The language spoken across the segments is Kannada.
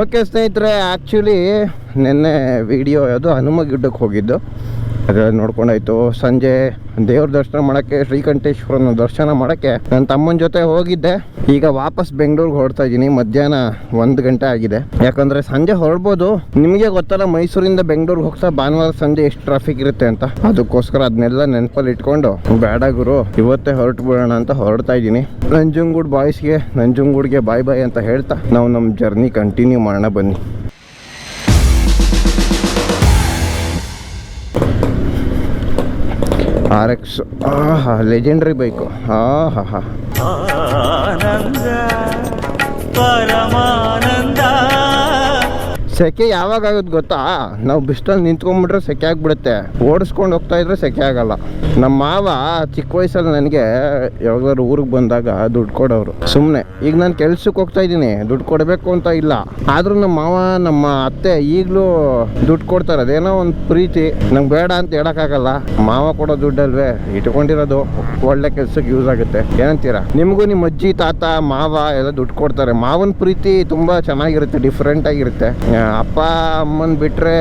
ಓಕೆ ಸ್ನೇಹಿತರೆ ಆ್ಯಕ್ಚುಲಿ ನಿನ್ನೆ ವಿಡಿಯೋ ಯಾವುದು ಹನುಮ ಗಿಡ್ಡಕ್ಕೆ ಹೋಗಿದ್ದು. ಅದು ನೋಡ್ಕೊಂಡಾಯ್ತು. ಸಂಜೆ ದೇವ್ರ ದರ್ಶನ ಮಾಡೋಕ್ಕೆ, ಶ್ರೀಕಂಠೇಶ್ವರನ ದರ್ಶನ ಮಾಡೋಕ್ಕೆ ನನ್ನ ತಮ್ಮನ ಜೊತೆ ಹೋಗಿದ್ದೆ. ಈಗ ವಾಪಸ್ ಬೆಂಗಳೂರಿಗೆ ಹೊರಡ್ತಾ ಇದ್ದೀನಿ. ಮಧ್ಯಾಹ್ನ ಒಂದು ಗಂಟೆ ಆಗಿದೆ. ಯಾಕಂದರೆ ಸಂಜೆ ಹೊರಡ್ಬೋದು. ನಿಮಗೆ ಗೊತ್ತಲ್ಲ, ಮೈಸೂರಿಂದ ಬೆಂಗಳೂರಿಗೆ ಹೋಗ್ತಾ ಭಾನುವಾರ ಸಂಜೆ ಎಷ್ಟು ಟ್ರಾಫಿಕ್ ಇರುತ್ತೆ ಅಂತ. ಅದಕ್ಕೋಸ್ಕರ ಅದನ್ನೆಲ್ಲ ನೆನಪಲ್ಲಿ ಇಟ್ಕೊಂಡು ಬೇಡ ಗುರು, ಇವತ್ತೇ ಹೊರಟು ಬಿಡೋಣ ಅಂತ ಹೊರಡ್ತಾ ಇದ್ದೀನಿ. ನಂಜುಂಗೂಡ್ ಬಾಯ್ಸ್ಗೆ ನಂಜುಂಗೂಡ್ಗೆ ಬಾಯ್ ಬಾಯ್ ಅಂತ ಹೇಳ್ತಾ, ನಾವು ನಮ್ಮ ಜರ್ನಿ ಕಂಟಿನ್ಯೂ ಮಾಡೋಣ ಬನ್ನಿ. ಆರ್ ಎಕ್ಸ್ ಹಾ ಲೆಜೆಂಡ್ರಿ ಬೈಕು ಹಾ ಹಾ ಹಾ ಪರಮಾನಂದ. ಸೆಕೆ ಯಾವಾಗ ಆಗುತ್ತೆ ಗೊತ್ತಾ? ನಾವು ಬಿಸ್ಟಲ್ಲಿ ನಿಂತ್ಕೊಂಡ್ಬಿಟ್ರೆ ಸೆಕೆ ಆಗಿಬಿಡುತ್ತೆ. ಓಡಿಸ್ಕೊಂಡು ಹೋಗ್ತಾ ಇದ್ರೆ ಸೆಕೆ ಆಗಲ್ಲ. ನಮ್ಮ ಮಾವ ಚಿಕ್ಕ ವಯಸ್ಸಲ್ಲಿ ನನಗೆ ಯಾವಾಗಾದ್ರು ಊರಿಗೆ ಬಂದಾಗ ದುಡ್ಡು ಕೊಡೋರು. ಸುಮ್ಮನೆ ಈಗ ನಾನು ಕೆಲ್ಸಕ್ಕೆ ಹೋಗ್ತಾ ಇದ್ದೀನಿ. ದುಡ್ಡು ಕೊಡಬೇಕು ಅಂತ ಇಲ್ಲ. ಆದರೂ ನಮ್ಮ ಮಾವ, ನಮ್ಮ ಅತ್ತೆ ಈಗಲೂ ದುಡ್ಡು ಕೊಡ್ತಾರೆ. ಅದೇನೋ ಒಂದು ಪ್ರೀತಿ. ನಂಗೆ ಬೇಡ ಅಂತ ಹೇಳೋಕ್ಕಾಗಲ್ಲ. ಮಾವ ಕೊಡೋ ದುಡ್ಡಲ್ವೇ? ಇಟ್ಕೊಂಡಿರೋದು ಒಳ್ಳೆ ಕೆಲ್ಸಕ್ಕೆ ಯೂಸ್ ಆಗುತ್ತೆ. ಏನಂತೀರಾ? ನಿಮಗೂ ನಿಮ್ಮ ಅಜ್ಜಿ, ತಾತ, ಮಾವ ಎಲ್ಲ ದುಡ್ಡು ಕೊಡ್ತಾರೆ. ಮಾವನ ಪ್ರೀತಿ ತುಂಬ ಚೆನ್ನಾಗಿರುತ್ತೆ ಡಿಫ್ರೆಂಟ್ ಆಗಿರುತ್ತೆ. ಅಪ್ಪ ಅಮ್ಮನ ಬಿಟ್ರೆ,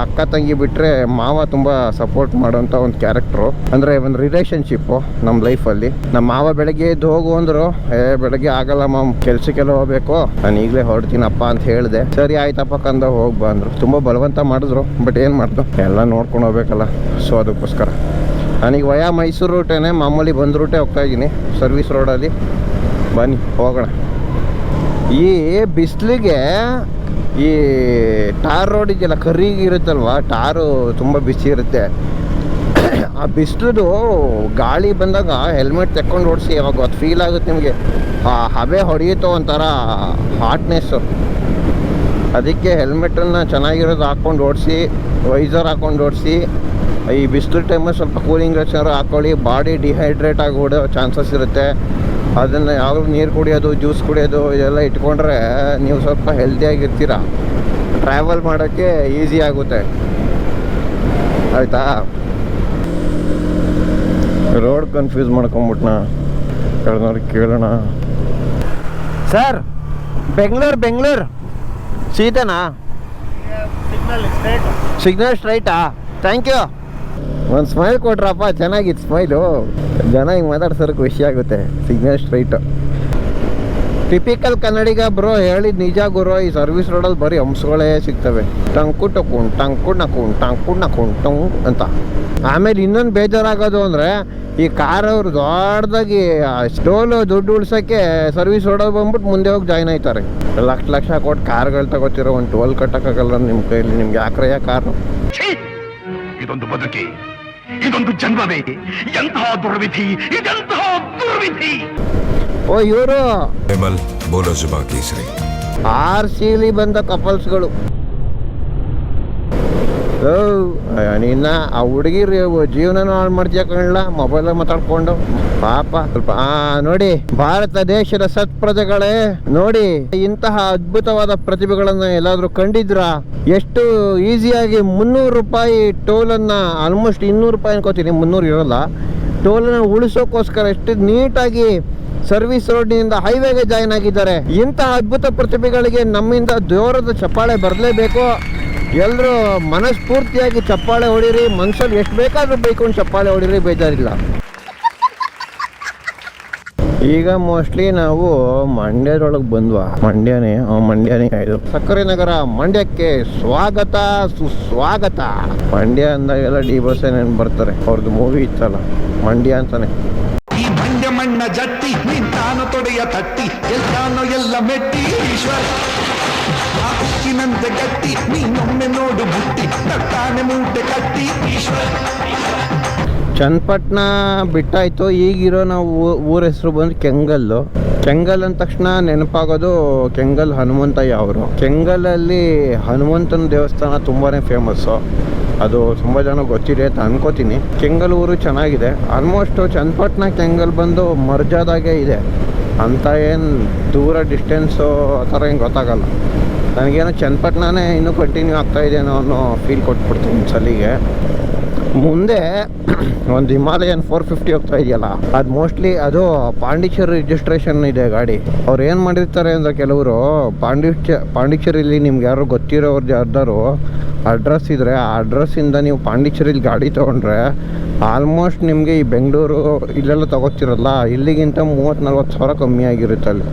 ಅಕ್ಕ ತಂಗಿ ಬಿಟ್ರೆ ಮಾವ ತುಂಬಾ ಸಪೋರ್ಟ್ ಮಾಡೋಂಥ ಒಂದು ಕ್ಯಾರೆಕ್ಟ್ರು ಅಂದ್ರೆ ಒಂದು ರಿಲೇಶನ್ಶಿಪ್ಪು ನಮ್ಮ ಲೈಫಲ್ಲಿ ನಮ್ಮ ಮಾವ ಬೆಳಗ್ಗೆ ಎದ್ದು ಹೋಗು ಅಂದರು, ಏ, ಬೆಳಗ್ಗೆ ಆಗಲ್ಲ ಮಾಮ್, ಕೆಲ್ಸಕ್ಕೆಲ್ಲ ಹೋಗ್ಬೇಕು. ನಾನು ಈಗಲೇ ಹೊರಡ್ತೀನಪ್ಪ ಅಂತ ಹೇಳಿದೆ. ಸರಿ ಆಯ್ತಪ್ಪ ಕಂದ, ಹೋಗಿ ಬಂದರು ತುಂಬಾ ಬಲವಂತ ಮಾಡಿದ್ರು ಬಟ್ ಏನು ಮಾಡ್ದು? ಎಲ್ಲ ನೋಡ್ಕೊಂಡು ಹೋಗ್ಬೇಕಲ್ಲ. ಸೊ ಅದಕ್ಕೋಸ್ಕರ. ನನಗೆ ವಯ ಮೈಸೂರು ರೂಟೇನೆ ಮಾಮೂಲಿ ಬಂದ ರೂಟೇ ಹೋಗ್ತಾ ಇದ್ದೀನಿ. ಸರ್ವಿಸ್ ರೋಡಲ್ಲಿ ಬನ್ನಿ, ಹೋಗೋಣ. ಈ ಬಿಸಿಲಿಗೆ ಈ ಟಾರ್ ರೋಡ್ ಇದೆಯಲ್ಲ ಕರ್ರಿಗೆ ಇರುತ್ತಲ್ವ? ಟಾರು ತುಂಬ ಬಿಸಿ ಇರುತ್ತೆ. ಆ ಬಿಸಿಲದು ಗಾಳಿ ಬಂದಾಗ ಹೆಲ್ಮೆಟ್ ತೆಕ್ಕೊಂಡು ಓಡಿಸಿ ಯಾವಾಗ ಅದು ಫೀಲ್ ಆಗುತ್ತೆ ನಿಮಗೆ. ಆ ಹಬೆ ಹೊಡೆಯುತ್ತೋ ಒಂಥರ ಹಾಟ್ನೆಸ್ಸು ಅದಕ್ಕೆ ಹೆಲ್ಮೆಟನ್ನು ಚೆನ್ನಾಗಿರೋದು ಹಾಕ್ಕೊಂಡು ಓಡಿಸಿ ವೈಸರ್ ಹಾಕ್ಕೊಂಡು ಓಡಿಸಿ, ಈ ಬಿಸಿಲು ಟೈಮಲ್ಲಿ ಸ್ವಲ್ಪ ಕೂಲಿಂಗ್ ಹಾಕ್ಕೊಳ್ಳಿ ಬಾಡಿ ಡಿಹೈಡ್ರೇಟ್ ಆಗಿ ಓಡೋ ಚಾನ್ಸಸ್ ಇರುತ್ತೆ. ಅದನ್ನು ಯಾರು ನೀರು ಕುಡಿಯೋದು ಜ್ಯೂಸ್ ಕುಡಿಯೋದು ಇದೆಲ್ಲ ಇಟ್ಕೊಂಡ್ರೆ ನೀವು ಸ್ವಲ್ಪ ಹೆಲ್ದಿಯಾಗಿರ್ತೀರ ಟ್ರಾವೆಲ್ ಮಾಡೋಕ್ಕೆ ಈಸಿ ಆಗುತ್ತೆ. ಆಯಿತಾ? ರೋಡ್ ಕನ್ಫ್ಯೂಸ್ ಮಾಡ್ಕೊಂಬಿಟ್ನ. ಕಳೆದವ್ರಿಗೆ ಕೇಳೋಣ. ಸರ್ ಬೆಂಗಳೂರು ಬೆಂಗಳೂರು ಸೀತೆನಾ? ಸಿಗ್ನಲ್ ಸ್ಟ್ರೇಟ್ ಸಿಗ್ನಲ್ ಸ್ಟ್ರೈಟಾ ಥ್ಯಾಂಕ್ ಯು ಒಂದು ಸ್ಮೈಲ್ ಕೊಟ್ರಪ್ಪ, ಚೆನ್ನಾಗಿತ್ತು ಸ್ಮೈಲು ಜನ ಹಿಂಗೆ ಮಾತಾಡ್ಸೋರು ಖುಷಿ ಆಗುತ್ತೆ. Signal straight typical Kannadiga bro ಹೇಳಿದ ನಿಜ ಗುರು, ಈ ಸರ್ವಿಸ್ ರೋಡಲ್ಲಿ ಬರೀ ಹಂಸಗಳೇ ಸಿಗ್ತವೆ. ಟಂಕು ಟಕುಣ್, ಟಂಕು ನಕುಣ್ ಟಂಕು ನಕುಣ್ ಟಂಗ್ ಅಂತ. ಆಮೇಲೆ ಇನ್ನೊಂದು ಬೇಜಾರಾಗೋದು ಅಂದರೆ, ಈ ಕಾರ್ ಅವ್ರು ದೊಡ್ಡದಾಗಿ ಸ್ಟೋಲು ದುಡ್ಡು ಉಳ್ಸೋಕ್ಕೆ ಸರ್ವಿಸ್ ರೋಡಲ್ಲಿ ಬಂದ್ಬಿಟ್ಟು ಮುಂದೆ ಹೋಗಿ ಜಾಯ್ನ್ ಆಯ್ತಾರೆ. ಲಕ್ಷ ಲಕ್ಷ ಕೊಟ್ಟು ಕಾರ್ಗಳು ತಗೋತಿರೋ ಒಂದು ಟೋಲ್ ಕಟ್ಟೋಕ್ಕಾಗಲ್ಲ ನಿಮ್ಮ ಕೈಯಲ್ಲಿ ನಿಮ್ಗೆ ಯಾಕ್ರಯ್ಯ ಕಾರು! ಇದೊಂದು ಬದುಕಿ. ಇದೊಂದು ಜನ್ಮವೇ. ಎಂತಹ ದುರ್ವಿಧಿ ಇದೆಂತಹ ದುರ್ವಿಧಿ. ಓ ಇವರು ಆರ್ ಸಿ ಬಂದ ಕಪಲ್ಸ್ಗಳು. ನಿನ್ನ ಆ ಹುಡುಗಿರ್ ಜೀವನ ಹಾಳು ಮಾಡ್ತೀಯ ಮೊಬೈಲ್ ಮಾತಾಡ್ಕೊಂಡು. ಪಾಪ, ಸ್ವಲ್ಪ, ಆ, ನೋಡಿ, ಭಾರತ ದೇಶದ ಸತ್ಪ್ರಜೆಗಳೇ, ನೋಡಿ, ಇಂತಹ ಅದ್ಭುತವಾದ ಪ್ರತಿಭೆಗಳನ್ನ ಎಲ್ಲಾದ್ರೂ ಕಂಡಿದ್ರ? ಎಷ್ಟು ಈಸಿಯಾಗಿ ಮುನ್ನೂರು ರೂಪಾಯಿ ಟೋಲನ್ನ ಆಲ್ಮೋಸ್ಟ್ ಇನ್ನೂರು ರೂಪಾಯಿ ಅನ್ಕೋತೀನಿ, ಮುನ್ನೂರು ಇರೋಲ್ಲ. ಟೋಲನ್ನ ಉಳಿಸೋಕೋಸ್ಕರ ಎಷ್ಟು ನೀಟಾಗಿ ಸರ್ವಿಸ್ ರೋಡ್ನಿಂದ ಹೈವೇಗೆ ಜಾಯ್ನ್ ಆಗಿದ್ದಾರೆ. ಇಂತಹ ಅದ್ಭುತ ಪ್ರತಿಭೆಗಳಿಗೆ ನಮ್ಮಿಂದ ದೇವರದ ಚಪ್ಪಾಳೆ ಬರಲೇಬೇಕು. ಎಲ್ಲರೂ ಮನಸ್ಫೂರ್ತಿಯಾಗಿ ಚಪ್ಪಾಳೆ ಹೊಡೀರಿ, ಮನ್ಸಲ್ಲಿ ಎಷ್ಟು ಬೇಕಾದ್ರೂ ಬೈಕೊಂಡು ಚಪ್ಪಾಳೆ ಹೊಡೀರಿ, ಬೇಜಾರಿಲ್ಲ. ಈಗ ಮೋಸ್ಟ್ಲಿ ನಾವು ಮಂಡ್ಯದೊಳಗೆ ಬಂದ್ವಾ. ಮಂಡ್ಯನೇ ಮಂಡ್ಯನೇ ಆಯ್ತು ಸಕ್ಕರೆ ನಗರ ಮಂಡ್ಯಕ್ಕೆ ಸ್ವಾಗತ, ಸುಸ್ವಾಗತ. ಮಂಡ್ಯ ಅಂದಾಗೆಲ್ಲ ಡಿ ಬಸ್ ಏನೇನು ಬರ್ತಾರೆ ಅವ್ರದ್ದು ಮೂವಿ ಇತ್ತಲ್ಲ, ಮಂಡ್ಯ ಅಂತಾನೆ. ಈ ಮಂಡ್ಯ ಮಣ್ಣ ಜಟ್ಟಿ, ನಿಂತಾನು ತೊಡೆಯ ತಟ್ಟಿ, ಎಲ್ಲಾನು ಎಲ್ಲ ಮೆಟ್ಟಿ, ಈಶ್ವರ. ಆ ಉಕ್ಕಿನಂತೆ ಗಟ್ಟಿ ನೀನೊಮ್ಮೆ ನೋಡು ಬುಟ್ಟಿ ತಟ್ಟಾನೆ ಮೂಟೆ ಕಟ್ಟಿ. ಈಶ್ವರ ಚನ್ನಪಟ್ಟಣ ಬಿಟ್ಟಾಯ್ತು, ಈಗಿರೋ ನಾವು ಊರ ಹೆಸರು ಬಂದು ಕೆಂಗಲ್ಲು. ಕೆಂಗಲ್ ಅಂದ ತಕ್ಷಣ ನೆನಪಾಗೋದು ಕೆಂಗಲ್ ಹನುಮಂತಯ್ಯ ಅವರು. ಕೆಂಗಲಲ್ಲಿ ಹನುಮಂತನ ದೇವಸ್ಥಾನ ತುಂಬಾ ಫೇಮಸ್ಸು ಅದು ತುಂಬ ಜನ ಗೊತ್ತಿದೆ ಅಂತ ಅನ್ಕೋತೀನಿ. ಕೆಂಗಲ್ ಊರು ಚೆನ್ನಾಗಿದೆ. ಆಲ್ಮೋಸ್ಟು ಚನ್ನಪಟ್ಟಣ ಕೆಂಗಲ್ ಬಂದು ಮರ್ಜಾದಾಗೆ ಇದೆ. ಅಂತ ಏನು ದೂರ ಡಿಸ್ಟೆನ್ಸು ಆ ಥರ ಏನು ಗೊತ್ತಾಗಲ್ಲ. ನನಗೇನೋ ಚನ್ನಪಟ್ಟಣನೇ ಇನ್ನೂ ಕಂಟಿನ್ಯೂ ಆಗ್ತಾ ಇದೆಯೋ ಅನ್ನೋ ಫೀಲ್ ಕೊಟ್ಬಿಡ್ತೀನಿ ಸಲಿಗೆ. ಮುಂದೆ ಒಂದು ಹಿಮಾಲಯನ್ ಫೋರ್ ಫಿಫ್ಟಿ ಹೋಗ್ತಾ ಇದೆಯಲ್ಲ, ಅದು ಮೋಸ್ಟ್ಲಿ ಅದು ಪಾಂಡಿಚೇರಿ ರಿಜಿಸ್ಟ್ರೇಷನ್ ಇದೆ ಗಾಡಿ. ಅವ್ರು ಏನು ಮಾಡಿರ್ತಾರೆ ಅಂದರೆ ಕೆಲವರು ಪಾಂಡಿಚ, ಪಾಂಡಿಚೇರಿಲಿ ನಿಮ್ಗೆ ಯಾರು ಗೊತ್ತಿರೋರು ಯಾರ್ದಾರು ಅಡ್ರೆಸ್ ಇದ್ದರೆ ಆ ಅಡ್ರೆಸ್ಸಿಂದ ನೀವು ಪಾಂಡಿಚೇರಿಲಿ ಗಾಡಿ ತೊಗೊಂಡ್ರೆ ಆಲ್ಮೋಸ್ಟ್ ನಿಮಗೆ ಈ ಬೆಂಗಳೂರು ಇಲ್ಲೆಲ್ಲ ತಗೋತಿರಲ್ಲ, ಇಲ್ಲಿಗಿಂತ ಮೂವತ್ತು ನಲ್ವತ್ತು ಸಾವಿರ ಕಮ್ಮಿ ಆಗಿರುತ್ತೆ ಅಲ್ಲಿ.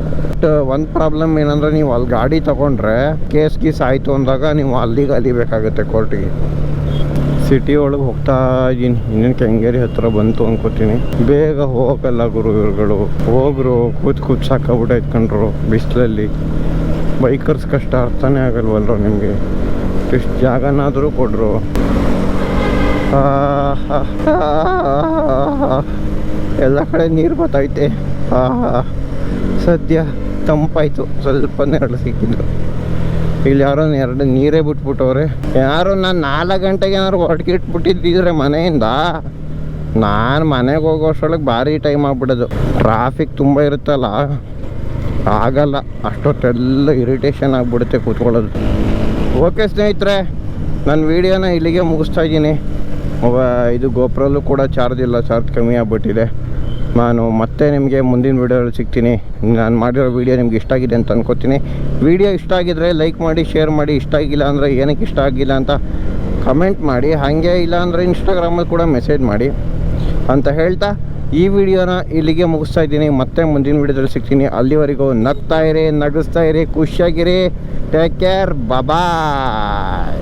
ಬಟ್ ಒಂದು ಪ್ರಾಬ್ಲಮ್ ಏನಂದ್ರೆ ನೀವು ಅಲ್ಲಿ ಗಾಡಿ ತಗೊಂಡ್ರೆ ಕೇಸ್ ಗೀಸ್ ಆಯಿತು ಅಂದಾಗ ನೀವು ಅಲ್ಲಿಗೆ ಅಲಿಬೇಕಾಗುತ್ತೆ ಕೋರ್ಟಿಗೆ ಸಿಟಿ ಒಳಗೆ ಹೋಗ್ತಾ ಇದ್ದೀನಿ ಇನ್ನೇನು ಕೆಂಗೇರಿ ಹತ್ರ ಬಂತು ಅನ್ಕೋತೀನಿ. ಬೇಗ ಹೋಗಲ್ಲ ಗುರು ಇವ್ರುಗಳು. ಹೋಗ್ರು, ಕೂತ್ ಕೂತ್ ಸಾಕಾಗ್ಬಿಟ್ಟು ಇಟ್ಕೊಂಡ್ರು ಬಿಸಿಲಲ್ಲಿ. ಬೈಕರ್ಸ್ ಕಷ್ಟ ಅರ್ಥನೇ ಆಗಲ್ವಲ್ರು ನಿಮಗೆ? ಇಷ್ಟು ಜಾಗನಾದರೂ ಕೊಡ್ರು. ಎಲ್ಲ ಕಡೆ ನೀರು ಬತ್ತೈತೆ. ಆಹಾ ಸದ್ಯ ತಂಪಾಯ್ತು. ಸ್ವಲ್ಪ ನೆರಳು ಸಿಕ್ಕಿದ್ರು. ಇಲ್ಲಿ ಯಾರೋ ಎರಡು ನೀರೇ ಬಿಟ್ಬಿಟ್ಟವ್ರೆ. ಯಾರೋ ನಾನು ನಾಲ್ಕು ಗಂಟೆಗೆ ಏನಾದ್ರು ಹೊರಟಿಗೆ ಇಟ್ಬಿಟ್ಟಿದ್ದಿದ್ರೆ ಮನೆಯಿಂದ, ನಾನು ಮನೆಗೆ ಹೋಗೋ ಅಷ್ಟರೊಳಗೆ ಭಾರಿ ಟೈಮ್ ಆಗ್ಬಿಡೋದು. ಟ್ರಾಫಿಕ್ ತುಂಬ ಇರುತ್ತಲ್ಲ, ಆಗಲ್ಲ. ಅಷ್ಟೊತ್ತೆಲ್ಲ ಇರಿಟೇಷನ್ ಆಗಿಬಿಡುತ್ತೆ ಕೂತ್ಕೊಳ್ಳೋದು. ಓಕೆ ಸ್ನೇಹಿತರೆ ನನ್ನ ವೀಡಿಯೋನ ಇಲ್ಲಿಗೆ ಮುಗಿಸ್ತಾ ಇದ್ದೀನಿ. ಇದು ಗೋಪ್ರಲ್ಲೂ ಕೂಡ ಚಾರ್ಜ್ ಇಲ್ಲ ಚಾರ್ಜ್ ಕಮ್ಮಿ ಆಗ್ಬಿಟ್ಟಿದೆ. ನಾನು ಮತ್ತೆ ನಿಮಗೆ ಮುಂದಿನ ವೀಡಿಯೋಗಳು ಸಿಗ್ತೀನಿ. ನಾನು ಮಾಡಿರೋ ವೀಡಿಯೋ ನಿಮ್ಗೆ ಇಷ್ಟ ಆಗಿದೆ ಅಂತ ಅನ್ಕೋತೀನಿ. ವೀಡಿಯೋ ಇಷ್ಟ ಆಗಿದ್ರೆ ಲೈಕ್ ಮಾಡಿ, ಶೇರ್ ಮಾಡಿ, ಇಷ್ಟ ಆಗಿಲ್ಲ ಅಂದರೆ ಏನಕ್ಕೆ ಇಷ್ಟ ಆಗಿಲ್ಲ ಅಂತ ಕಮೆಂಟ್ ಮಾಡಿ, ಹಾಗೆ ಇಲ್ಲ ಅಂದರೆ ಇನ್ಸ್ಟಾಗ್ರಾಮಲ್ಲಿ ಕೂಡ ಮೆಸೇಜ್ ಮಾಡಿ ಅಂತ ಹೇಳ್ತಾ ಈ ವಿಡಿಯೋನ ಇಲ್ಲಿಗೆ ಮುಗಿಸ್ತಾ ಇದ್ದೀನಿ. ಮತ್ತೆ ಮುಂದಿನ ವಿಡಿಯೋದಲ್ಲಿ ಸಿಗ್ತೀನಿ. ಅಲ್ಲಿವರೆಗೂ ನಗ್ತಾ ಇರಿ, ನಗಿಸ್ತಾ ಇರಿ, ಖುಷಿಯಾಗಿರಿ. Take care bye